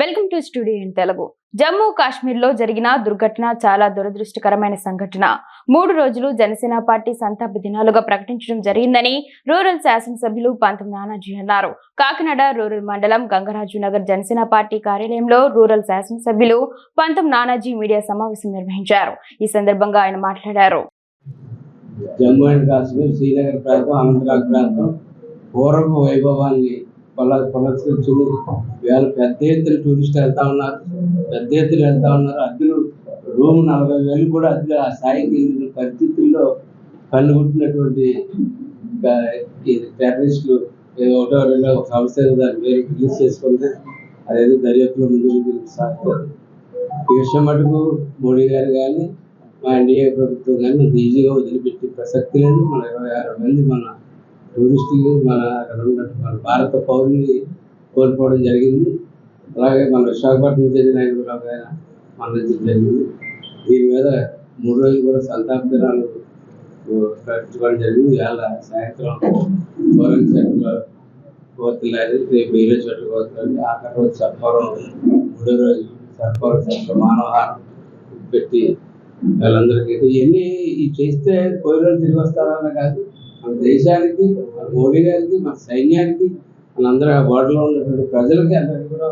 Welcome to studio in Telugu. Jammu కాశ్మీర్లో జరిగిన దుర్ఘటన చాలా దురదృష్టకరమైన సంఘటన. మూడు రోజులు జనసేన పార్టీ సంతాప దినాలుగా ప్రకటించడం జరిగిందని రూరల్ శాసనసభ్యులు పంతం నానాజీ అన్నారు. కాకినాడ రూరల్ మండలం గంగరాజు నగర్ జనసేన పార్టీ కార్యాలయంలో రూరల్ శాసనసభ్యులు పంతం నానాజీ మీడియా సమావేశం నిర్వహించారు. ఈ సందర్భంగా ఆయన మాట్లాడారు. జమ్మూ అండ్ కాశ్మీర్ శ్రీనగర్ ప్రాంతం అనంతనాగ్ ప్రాంతం పూర్వపు వైభవాన్ని కొల పునరుద్ధరించుకుని వేళ పెద్ద ఎత్తున టూరిస్టులు వెళ్తా ఉన్నారు. పెద్ద ఎత్తున వెళ్తా ఉన్నారు. అద్దెలు రూమ్ నలభై వేలు కూడా అద్దె ఆ స్థాయికి పరిస్థితుల్లో కన్నుగుట్టినటువంటి టెర్రరిస్టులు ఏదో ఒకటో రెండో ఒక సంస్థ దాన్ని దాని రిలీజ్ చేసుకుంటే అదేదో దర్యాప్తులో ముందుకు సాగుతారు ఈ విషయం మటుకు మోడీ గారు కానీ మా ఎన్డీఏ ప్రభుత్వం కానీ మనకు ఈజీగా వదిలిపెట్టి ప్రసక్తి లేదు. మన ఇరవై ఆరు మంది మన టూరిస్టులు మన అక్కడ ఉన్నట్టు మన భారత పౌరుల్ని కోల్పోవడం జరిగింది. అలాగే మన విశాఖపట్నం చెందిన ఆయన కూడా ఆయన మరణించడం జరిగింది. దీని మీద మూడు రోజులు కూడా సంతాప దినాలు ప్రకటించుకోవడం జరిగింది. ఇవాళ సాయంత్రం దూరం చెట్లు కోతులారి రేపు వేరే రోజు చెట్లు కోతులారి ఆఖరి రోజు సత్వరం మూడో రోజు సత్వరం చెట్లు మానవహారం పెట్టి వాళ్ళందరికీ ఇవన్నీ ఇవి చేస్తే పోయిన తిరిగి వస్తారన్న కాదు. మన దేశానికి మన మోడీ గారికి మన సైన్యానికి మనందరూ ఆ బోర్డులో ఉన్నటువంటి ప్రజలకి అందరికీ కూడా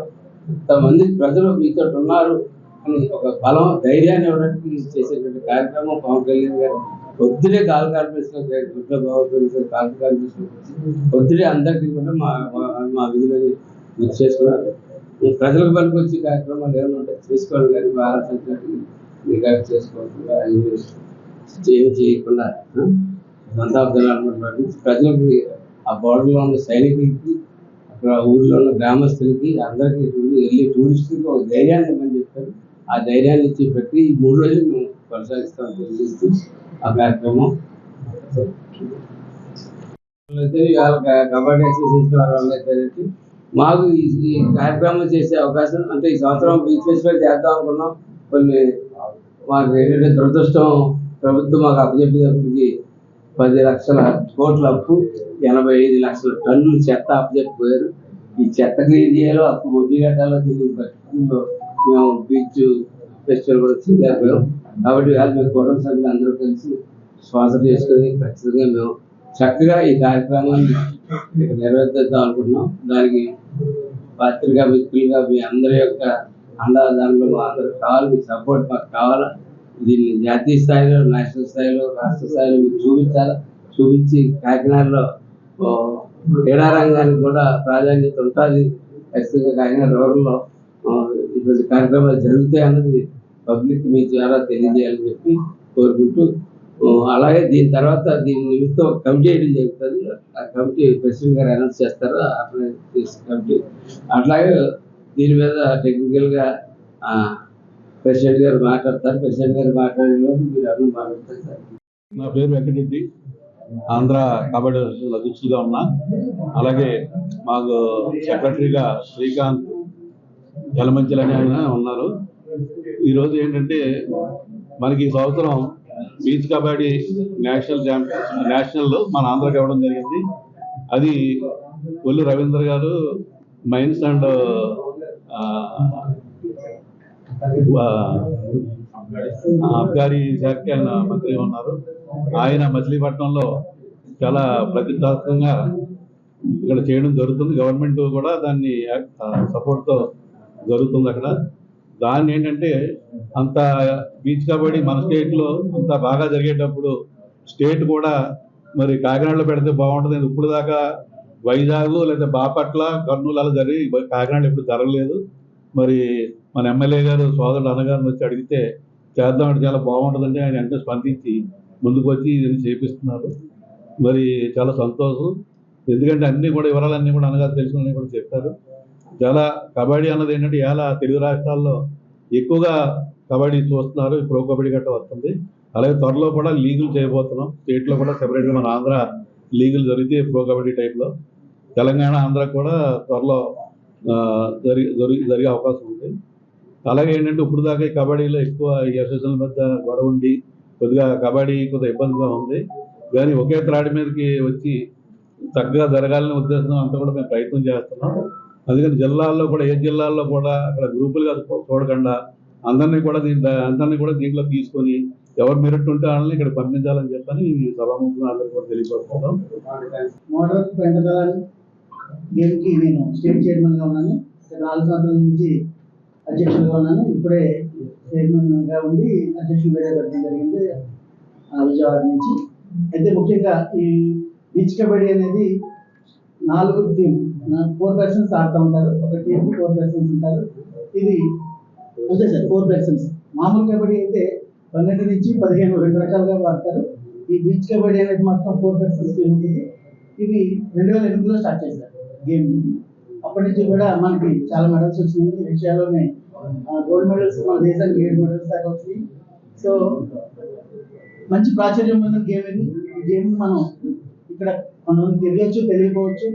ఇంతమంది ప్రజలు మీతో ఉన్నారు అని ఒక బలం ధైర్యాన్ని ఇవ్వడానికి చేసేటువంటి కార్యక్రమం పవన్ కళ్యాణ్ గారు పొద్దునే కాల్ కార్పొరేషన్లో గుడ్ల బాబు కాల్ కార్పొరేషన్ పొద్దునే అందరికీ కూడా మా మా- విధులని గుర్తు చేసుకున్నారు. ప్రజలకు పనికి వచ్చే కార్యక్రమాలు ఏమైనా ఉంటాయి చేసుకోవాలి కానీ బాగా నిఘా రికార్డ్ చేసుకోకుండా ఏమి చేయకుండా సంతాబ్దాలు ప్రకటించి ప్రజలకి ఆ బోర్డర్లో ఉన్న సైనికులకి అక్కడ ఊర్లో ఉన్న గ్రామస్తులకి అందరికీ వెళ్ళి వెళ్ళి టూరిస్టులకి ఒక ధైర్యాన్ని ఇవ్వని చెప్తారు ఆ ధైర్యాన్ని ఇచ్చే ప్రక్రియ ఈ మూడు రోజులు మేము కొనసాగిస్తాం తెలియజేస్తూ ఆ కార్యక్రమం అయితే కబడ్డీ అసోసియేషన్ అయితే మాకు ఈ ఈ కార్యక్రమం చేసే అవకాశం అంటే ఈ సంవత్సరం బీచ్ ఫెస్టివల్ చేద్దాం అనుకున్నాం. కొన్ని మాకు ఏంటంటే దురదృష్టం ప్రభుత్వం మాకు అప్పచెప్పేటప్పటికి పది లక్షల కోట్ల అప్పు ఎనభై ఐదు లక్షల టన్నులు చెత్త అప్పచెప్పిపోయారు. ఈ చెత్త క్లీన్ చేయాలో అప్పు వడ్డీ కట్టాలో తెలియదు పరిస్థితుల్లో మేము బీచ్ ఫెస్టివల్ కూడా చేయలేకపోయాం కాబట్టి వాళ్ళు మేము కుటుంబ సభ్యులు అందరూ కలిసి స్పాన్సర్ చేసుకుని ఖచ్చితంగా మేము చక్కగా ఈ కార్యక్రమాన్ని నెరవేర్చేద్దాం అనుకుంటున్నాం. దానికి పత్రికా మిత్రులుగా మీ అందరి యొక్క అండదానంలో మా అందరికి కావాలి మీ సపోర్ట్ మాకు కావాలా? దీన్ని జాతీయ స్థాయిలో నేషనల్ స్థాయిలో రాష్ట్ర స్థాయిలో మీకు చూపించాలి? చూపించి కాకినాడలో క్రీడా రంగానికి కూడా ప్రాధాన్యత ఉంటుంది. ఖచ్చితంగా కాకినాడ రూరల్లో ఇటువంటి కార్యక్రమాలు జరుగుతాయి అన్నది పబ్లిక్ మీ ద్వారా తెలియజేయాలని చెప్పి కోరుకుంటూ అలాగే దీని తర్వాత దీని నిమిత్తం ఒక కమిటీ వేయడం జరుగుతుంది. ఆ కమిటీ ప్రెసిడెంట్ గారు అనౌన్స్ చేస్తారు అట్లా కమిటీ. అట్లాగే దీని మీద టెక్నికల్గా ప్రెసిడెంట్ గారు మాట్లాడతారు. ప్రెసిడెంట్ గారు మాట్లాడే మీరు అన్నం మాట్లాడతారు సార్. నా పేరు వెంకటరెడ్డి. ఆంధ్ర కబడ్డీ అసోసియేషన్ అధ్యక్షులుగా ఉన్నా. అలాగే మాకు సెక్రటరీగా శ్రీకాంత్ జలమంచల్ ఆయన ఉన్నారు. ఈరోజు ఏంటంటే మనకి ఈ సంవత్సరం beach kabaddi national champion national మన ఆంధ్రాకి ఇవ్వడం జరిగింది. అది ఒల్లు రవీంద్ర గారు మైన్స్ అండ్ అబ్గారి శాఖ మంత్రి ఉన్నారు. ఆయన మచిలీపట్నంలో చాలా ప్రతిష్టాత్మకంగా ఇక్కడ చేయడం జరుగుతుంది. గవర్నమెంట్ కూడా దాన్ని సపోర్ట్తో జరుగుతుంది అక్కడ. దాన్ని ఏంటంటే అంత బీచ్ కబడ్డీ మన స్టేట్లో అంత బాగా జరిగేటప్పుడు స్టేట్ కూడా మరి కాకినాడలో పెడితే బాగుంటుంది. ఇప్పుడు దాకా వైజాగ్ లేదా బాపట్ల కర్నూలు అలా జరిగి కాకినాడలో ఇప్పుడు జరగలేదు. మరి మన ఎమ్మెల్యే గారు సోదరుడు అన్నగారిని వచ్చి అడిగితే చేద్దామంటే చాలా బాగుంటుందంటే ఆయన వెంటనే స్పందించి ముందుకు వచ్చి ఇది చేపిస్తున్నారు. మరి చాలా సంతోషం. ఎందుకంటే అన్నీ కూడా వివరాలన్నీ కూడా అన్నగారు తెలుసుకుని కూడా చెప్తారు చాలా కబడ్డీ అన్నది ఏంటంటే ఇలా తెలుగు రాష్ట్రాల్లో ఎక్కువగా కబడ్డీ చూస్తున్నారు. ప్రో కబడ్డీ గట్ట వస్తుంది. అలాగే త్వరలో కూడా లీగులు చేయబోతున్నాం. స్టేట్లో కూడా సెపరేట్గా మన ఆంధ్ర లీగులు జరిగితే ప్రో కబడ్డీ టైప్లో. తెలంగాణ ఆంధ్ర కూడా త్వరలో జరిగి జరిగి జరిగే అవకాశం ఉంది. అలాగే ఏంటంటే ఇప్పుడు దాకా ఈ కబడ్డీలో ఎక్కువ ఈ అసోసియేషన్ల మధ్య గొడవ ఉండి కొద్దిగా కబడ్డీ కొద్దిగా ఇబ్బందిగా ఉంది. కానీ ఒకే త్రాడి మీదకి వచ్చి చక్కగా జరగాలనే ఉద్దేశం అంతా కూడా మేము ప్రయత్నం చేస్తున్నాం. అందుకని జిల్లాల్లో కూడా ఏ జిల్లాల్లో కూడా అక్కడ గ్రూపులుగా చూడకుండా అందరినీ కూడా దీని అందరినీ కూడా దీంట్లో తీసుకొని ఎవరు మెరిట్ ఉంటే వాళ్ళని ఇక్కడ పంపించాలని చెప్పని సభాముఖంగా అందరికీ కూడా తెలియపడుతున్నాం దీనికి గేమ్కి నేను స్టేట్ చైర్మన్గా ఉన్నాను. నాలుగు సంవత్సరాల నుంచి అధ్యక్షులుగా ఉన్నాను. ఇప్పుడే చైర్మన్గా ఉండి అధ్యక్షులు వేరే పెట్టడం జరిగింది విజయవాడ నుంచి. అయితే ముఖ్యంగా ఈ బీచ్ కబడ్డీ అనేది నాలుగు టీం ఫోర్ పర్సన్స్ ఆడుతూ ఉంటారు. ఒక టీం ఫోర్ పర్సన్స్ ఉంటారు. ఇది అంతే సార్ ఫోర్ పర్సన్స్. మామూలు కబడ్డీ అయితే పన్నెండు నుంచి పదిహేను రెండు రకాలుగా ఆడతారు ఈ బీచ్ కబడ్డీ అనేది మాత్రం ఫోర్ పర్సన్స్ టీం ఉంటుంది. ఇవి రెండు వేల ఎనిమిదిలో స్టార్ట్ చేశారు. గేమ్. అప్పటి నుంచి కూడా మనకి చాలా మెడల్స్ వచ్చినాయి. ఏషియాలోనే గోల్డ్ మెడల్స్ మన దేశానికి ఏడు మెడల్స్ దాకా వచ్చినాయి. సో మంచి ప్రాచుర్యం పొందిన గేమ్ ఇది. ఈ గేమ్ మనం ఇక్కడ మనం తెలియచ్చు తెలియకపోవచ్చు.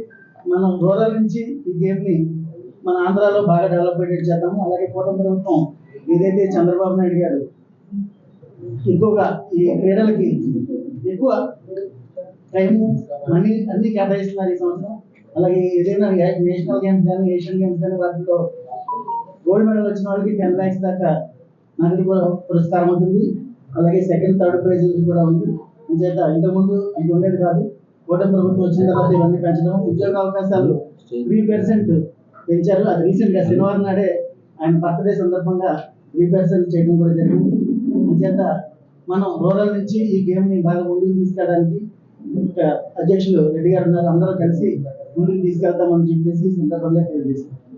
మనం రూరల్ నుంచి ఈ గేమ్ని మన ఆంధ్రాలో బాగా డెవలప్మెంట్ చేద్దాము. అలాగే కూటమి ప్రభుత్వం ఏదైతే చంద్రబాబు నాయుడు గారు ఎక్కువగా ఈ క్రీడలకి ఎక్కువ టైం మనీ అన్ని కేటాయిస్తున్నారు ఈ సంవత్సరం. అలాగే ఏదైనా నేషనల్ గేమ్స్ కానీ ఏషియన్ గేమ్స్ కానీ వాటిలో గోల్డ్ మెడల్ వచ్చిన వాళ్ళకి టెన్ ల్యాక్స్ దాకా నగదు పురస్కారం ఉంటుంది అలాగే సెకండ్ థర్డ్ ప్రైజ్ కూడా ఉంది. అంచేత ఇంతకుముందు ఇది ఉండేది కాదు. కూటమి ప్రభుత్వం వచ్చిన తర్వాత ఇవన్నీ పెంచడం ఉద్యోగ అవకాశాలు త్రీ పర్సెంట్ పెంచారు. అది రీసెంట్గా శనివారం నాడే ఆయన బర్త్డే సందర్భంగా త్రీ పర్సెంట్ చేయడం కూడా జరిగింది. అంచేత మనం రూరల్ నుంచి ఈ గేమ్ని బాగా ముందుకు తీసుకెళ్ళడానికి అధ్యక్షులు రెడ్డి గారు ఉన్నారు. అందరూ కలిసి ముందుకు తీసుకెళ్తామని చెప్పేసి సందర్భంగా తెలియజేశారు.